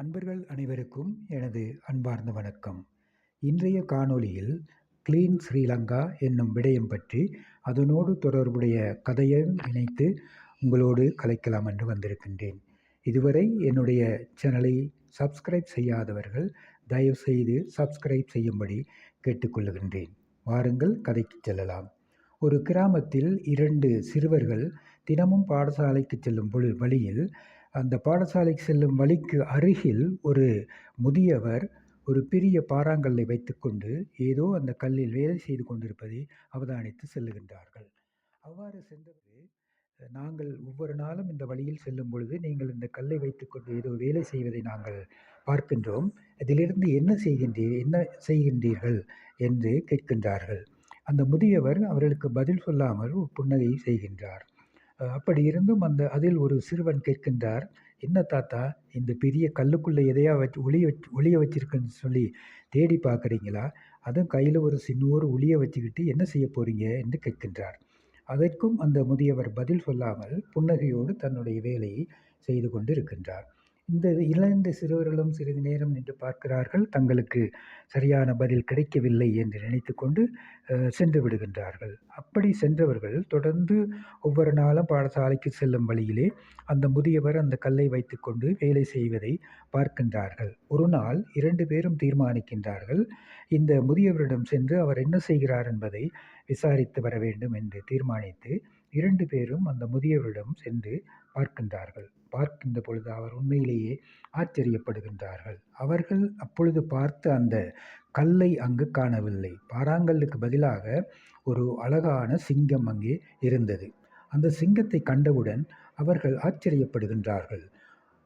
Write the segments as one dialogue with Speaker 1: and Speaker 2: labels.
Speaker 1: அன்பர்கள் அனைவருக்கும் எனது அன்பார்ந்த வணக்கம். இன்றைய காணொளியில் கிளீன் ஸ்ரீலங்கா என்னும் விடயம் பற்றி அதனோடு தொடர்புடைய கதையையும் இணைத்து உங்களோடு கலைக்கலாம் என்று வந்திருக்கின்றேன். இதுவரை என்னுடைய சேனலை சப்ஸ்கிரைப் செய்யாதவர்கள் தயவுசெய்து சப்ஸ்கிரைப் செய்யும்படி கேட்டுக்கொள்ளுகின்றேன் வாருங்கள் கதைக்கு செல்லலாம். ஒரு கிராமத்தில் இரண்டு சிறுவர்கள் தினமும் பாடசாலைக்கு செல்லும் பொழு வழியில் அந்த பாடசாலைக்கு செல்லும் வழிக்கு அருகில் ஒரு முதியவர் ஒரு பெரிய பாறாங்கல்லை வைத்துக்கொண்டு ஏதோ அந்த கல்லில் வேலை செய்து கொண்டிருப்பதை அவதானித்து செல்லுகின்றார்கள். அவ்வாறு சென்றது நாங்கள் ஒவ்வொரு நாளும் இந்த வழியில் செல்லும் பொழுது நீங்கள் இந்த கல்லை வைத்துக்கொண்டு ஏதோ வேலை செய்வதை நாங்கள் பார்க்கின்றோம். இதிலிருந்து என்ன செய்கின்றீர் என்ன செய்கின்றீர்கள்? என்று கேட்கின்றார்கள். அந்த முதியவர் அவர்களுக்கு பதில் சொல்லாமல் ஒரு புன்னகை செய்கின்றார். அப்படி இருந்தும் அந்த அதில் ஒரு சிறுவன் கேட்கின்றார் என்ன தாத்தா இந்த பெரிய கல்லுக்குள்ளே எதையா வச்சு ஒளிய வச்சு ஒளிய வச்சிருக்குன்னு சொல்லி தேடி பார்க்குறீங்களா? அதுவும் கையில் ஒரு சின்னோரு ஒளிய வச்சுக்கிட்டு என்ன செய்ய போகிறீங்க என்று கேட்கின்றார். அதற்கும் அந்த முதியவர் பதில் சொல்லாமல் புன்னகையோடு தன்னுடைய வேலையை செய்து கொண்டு இருக்கின்றார் இந்த இரண்டு சிறுவர்களும் சிறிது நேரம் நின்று பார்க்கிறார்கள். தங்களுக்கு சரியான பதில் கிடைக்கவில்லை என்று நினைத்து கொண்டு சென்று விடுகின்றார்கள். அப்படி சென்றவர்கள் தொடர்ந்து ஒவ்வொரு நாளும் பாடசாலைக்கு செல்லும் வழியிலே அந்த முதியவர் அந்த கல்லை வைத்துக்கொண்டு வேலை செய்வதை பார்க்கின்றார்கள். ஒரு நாள் இரண்டு பேரும் தீர்மானிக்கின்றார்கள். இந்த முதியவரிடம் சென்று அவர் என்ன செய்கிறார் என்பதை விசாரித்து வர வேண்டும் என்று தீர்மானித்து இரண்டு பேரும் அந்த முதியவரிடம் சென்று பார்க்கின்றார்கள். பார்க்கின்ற பொழுது அவர் உண்மையிலேயே ஆச்சரியப்படுகின்றார்கள். அவர்கள் அப்பொழுது பார்த்த அந்த கல்லை அங்கு காணவில்லை. பாறாங்கல்லுக்கு பதிலாக ஒரு அழகான சிங்கம் அங்கே இருந்தது. அந்த சிங்கத்தை கண்டவுடன் அவர்கள் ஆச்சரியப்படுகின்றார்கள்.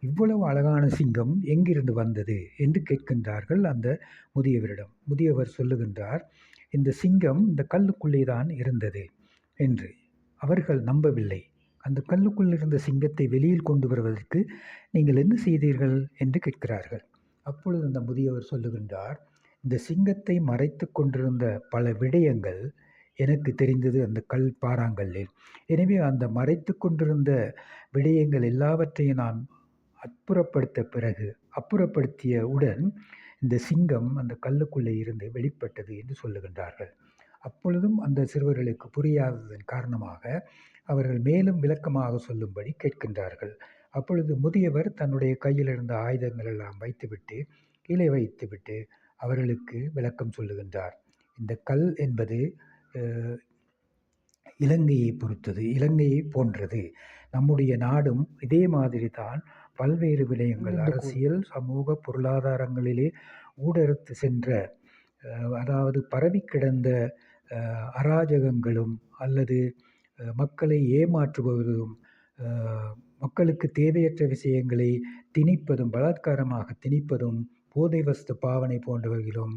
Speaker 1: இவ்வளவு அழகான சிங்கம் எங்கிருந்து வந்தது? என்று கேட்கின்றார்கள் அந்த முதியவரிடம். முதியவர் சொல்லுகின்றார் இந்த சிங்கம் இந்த கல்லுக்குள்ளே தான் இருந்தது என்று. அவர்கள் நம்பவில்லை. அந்த கல்லுக்குள் இருந்த சிங்கத்தை வெளியில் கொண்டு வருவதற்கு நீங்கள் என்ன செய்தீர்கள் என்று கேட்கிறார்கள். அப்பொழுது அந்த முதியவர் சொல்லுகின்றார் இந்த சிங்கத்தை மறைத்து கொண்டிருந்த பல விடயங்கள் எனக்கு தெரிந்தது அந்த கல் பாறாங்கல்லில். எனவே அந்த மறைத்து கொண்டிருந்த விடயங்கள் எல்லாவற்றையும் நான் அப்புறப்படுத்த பிறகு அப்புறப்படுத்திய உடன் இந்த சிங்கம் அந்த கல்லுக்குள்ளே இருந்து வெளிப்பட்டது என்று சொல்லுகின்றார்கள். அப்பொழுதும் அந்த சிறுவர்களுக்கு புரியாததன் காரணமாக அவர்கள் மேலும் விளக்கமாக சொல்லும்படி கேட்கின்றார்கள். அப்பொழுது முதியவர் தன்னுடைய கையில் இருந்த ஆயுதங்கள் எல்லாம் வைத்துவிட்டு கீழே வைத்துவிட்டு அவர்களுக்கு விளக்கம் சொல்லுகின்றார். இந்த கல் என்பது இலங்கையை பொறுத்தது இலங்கையை போன்றது. நம்முடைய நாடும் இதே மாதிரி தான் பல்வேறு விடயங்கள் அரசியல் சமூக பொருளாதாரங்களிலே ஊடறுத்து சென்ற அதாவது பரவி கிடந்த அராஜகங்களும் அல்லது மக்களை ஏமாற்றுபவரும் மக்களுக்கு தேவையற்ற விஷயங்களை திணிப்பதும் பலாத்காரமாக திணிப்பதும் போதை வஸ்து பாவனை போன்றவர்களும்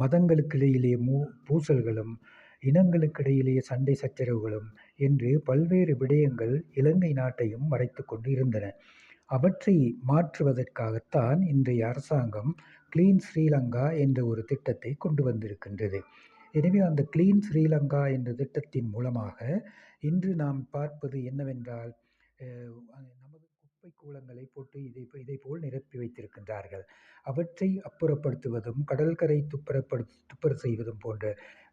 Speaker 1: மதங்களுக்கிடையிலே மூ பூசல்களும் இனங்களுக்கிடையிலேயே சண்டை சச்சரவுகளும் என்று பல்வேறு விடயங்கள் இலங்கை நாட்டையும் மறைத்து கொண்டு இருந்தன. அவற்றை மாற்றுவதற்காகத்தான் இன்றைய அரசாங்கம் கிளீன் ஸ்ரீலங்கா என்ற ஒரு திட்டத்தை கொண்டு வந்திருக்கின்றது. எனவே அந்த கிளீன் ஸ்ரீலங்கா என்ற திட்டத்தின் மூலமாக இன்று நாம் பார்ப்பது என்னவென்றால் நமது குப்பை கூலங்களை போட்டு இதை இதை போல் நிரப்பி வைத்திருக்கின்றார்கள். அவற்றை அப்புறப்படுத்துவதும் கடற்கரை துப்புரப்படு துப்புர செய்வதும் போன்ற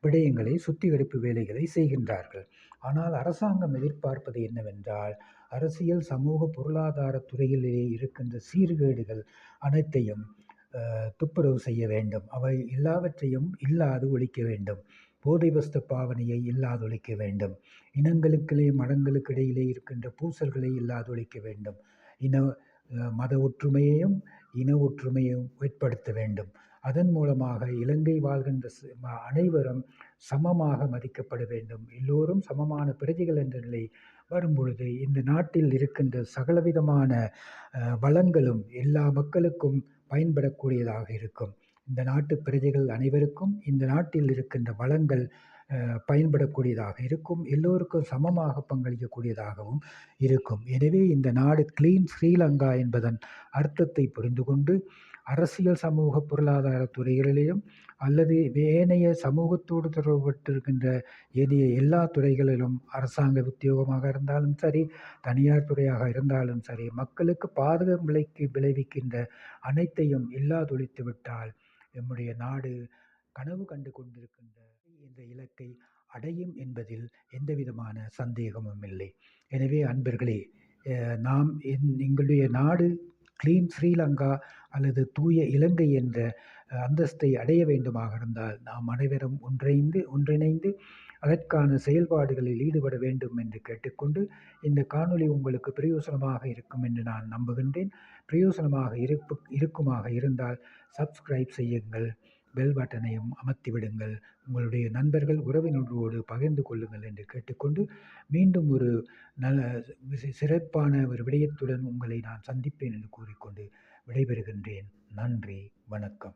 Speaker 1: விடயங்களை சுத்திகரிப்பு வேலைகளை செய்கின்றார்கள். ஆனால் அரசாங்கம் எதிர்பார்ப்பது என்னவென்றால் அரசியல் சமூக பொருளாதார துறையிலேயே இருக்கின்ற சீர்கேடுகள் அனைத்தையும் துப்புரவு செய்ய வேண்டும். அவை எல்லாவற்றையும் இல்லாது ஒழிக்க வேண்டும். போதை வஸ்து பாவனையை இல்லாது ஒழிக்க வேண்டும். இனங்களுக்கிடையே மடங்களுக்கு இடையிலே இருக்கின்ற பூசல்களை இல்லாது ஒழிக்க வேண்டும். இன மத ஒற்றுமையையும் இன ஒற்றுமையையும் ஏற்படுத்த வேண்டும். அதன் மூலமாக இலங்கை வாழ்கின்ற அனைவரும் சமமாக மதிக்கப்பட வேண்டும். எல்லோரும் சமமான பிரஜைகள் என்ற நிலை வரும்பொழுது இந்த நாட்டில் இருக்கின்ற சகலவிதமான வளங்களும் எல்லா மக்களுக்கும் பயன்படக்கூடியதாக இருக்கும். இந்த நாட்டு பிரஜைகள் அனைவருக்கும் இந்த நாட்டில் இருக்கின்ற வளங்கள் பயன்படக்கூடியதாக இருக்கும். எல்லோருக்கும் சமமாக பங்களிக்கக்கூடியதாகவும் இருக்கும். எனவே இந்த நாடு கிளீன் ஸ்ரீலங்கா என்பதன் அர்த்தத்தை புரிந்து கொண்டு அரசியல் சமூக பொருளாதார துறைகளிலும் அல்லது ஏனைய சமூகத்தோடு தொடர்பட்டிருக்கின்ற ஏனைய எல்லா துறைகளிலும் அரசாங்க உத்தியோகமாக இருந்தாலும் சரி தனியார் துறையாக இருந்தாலும் சரி மக்களுக்கு பாதகம் விளைக்கு விளைவிக்கின்ற அனைத்தையும் இல்லாதொழித்து விட்டால் எம்முடைய நாடு கனவு கண்டு கொண்டிருக்கின்ற இந்த இலக்கை அடையும் என்பதில் எந்தவிதமான சந்தேகமும் இல்லை. எனவே அன்பர்களே நாம் எங்களுடைய நாடு கிளீன் ஸ்ரீலங்கா அல்லது தூய இலங்கை என்ற அந்தஸ்தை அடைய வேண்டுமாக இருந்தால் நாம் அனைவரும் ஒன்றைந்து ஒன்றிணைந்து அதற்கான செயல்பாடுகளில் ஈடுபட வேண்டும் என்று கேட்டுக்கொண்டு இந்த காணொளி உங்களுக்கு பிரயோசனமாக இருக்கும் என்று நான் நம்புகின்றேன். பிரயோசனமாக இருப்பு இருக்குமாக இருந்தால் சப்ஸ்கிரைப் செய்யுங்கள். பெல் பட்டனையும் அமர்த்தி விடுங்கள். உங்களுடைய நண்பர்கள் உறவினர்களோடு பகிர்ந்து கொள்ளுங்கள் என்று கேட்டுக்கொண்டு மீண்டும் ஒரு நல்ல சிறப்பான ஒரு விடயத்துடன் உங்களை நான் சந்திப்பேன் என்று கூறிக்கொண்டு விடைபெறுகின்றேன். நன்றி வணக்கம்.